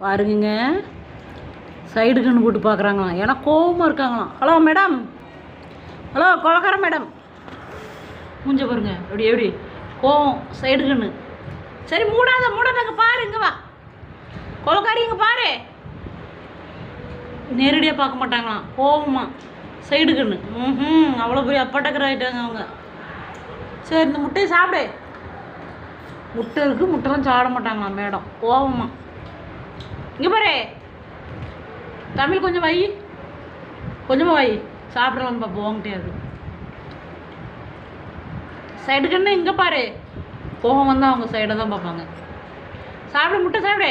பாருங்க சைடு கண்ணு போட்டு பார்க்குறாங்களாம் ஏன்னா கோவமாக இருக்காங்களாம். Hello madam. ஹலோ கொலக்கார மேடம். மூஞ்ச பாருங்க. எப்படி எப்படி? கோவம் சைடு கண்ணு சரி மூடாத மூடாத இங்கே பாரு இங்கே வா. கொலக்காரி இங்கே பாரு. நேரடியாக பார்க்க மாட்டாங்களாம். கோவமா சைடு கண்ணு ம் அவ்வளோ பெரிய அப்பட்டக்கர் ஆகிட்டாங்க அவங்க. சரி இந்த முட்டையை சாப்பிடு. முட்டை இருக்குது முட்டைலாம் சாப்பிட மாட்டாங்களாம் மேடம். கோவமா. இங்கே பாரு. தமிழ் கொஞ்சம் வை. கொஞ்சமாக வை. சாப்பிடலாம் பார்ப்போம் உங்ககிட்டயாது சைடு கண்ணு இங்கே பாரு. கோபம் வந்தால் அவங்க சைடை தான் பார்ப்பாங்க. சாப்பிடு முட்டை சாப்பிடு.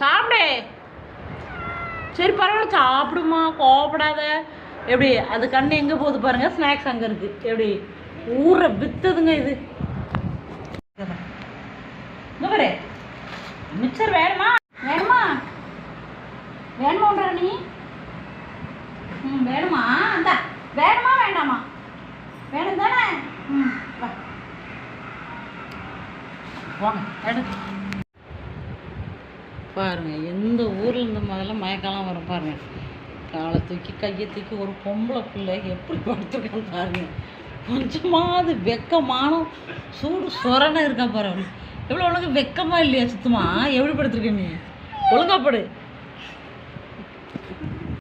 சாப்பிடு. சரி பரவாயில்ல சாப்பிடுமா? கோவப்படாத. எப்படி? அது கண்ணு எங்கே போகுது பாருங்க ஸ்நாக்ஸ் அங்கே இருக்குது எப்படி? ஊற வித்ததுங்க இது. பாரு. மிச்சர் வேணுமா? வேணுமான்ற நீ? ம் வேணுமா? அந்த வேணுமா வேண்டாமா? வேணும் தானே ம் வா. வாங்க எடு பாருங்க எந்த ஊரில் இந்த முதல்ல மயக்கலாம் வரும் பாருங்க. காலை தூக்கி கையை தூக்கி ஒரு பொம்பளை பிள்ளை எப்படி படுத்துருக்கான்னு பாருங்க. கொஞ்சமாவது வெக்கமானம் சூடு சொரணை இருக்கா பாரு எவ்வளோ உனக்கு வெக்கமா இல்லையா சுத்தமா? எப்படி படுத்துருக்க நீ? ஒழுங்கா படு.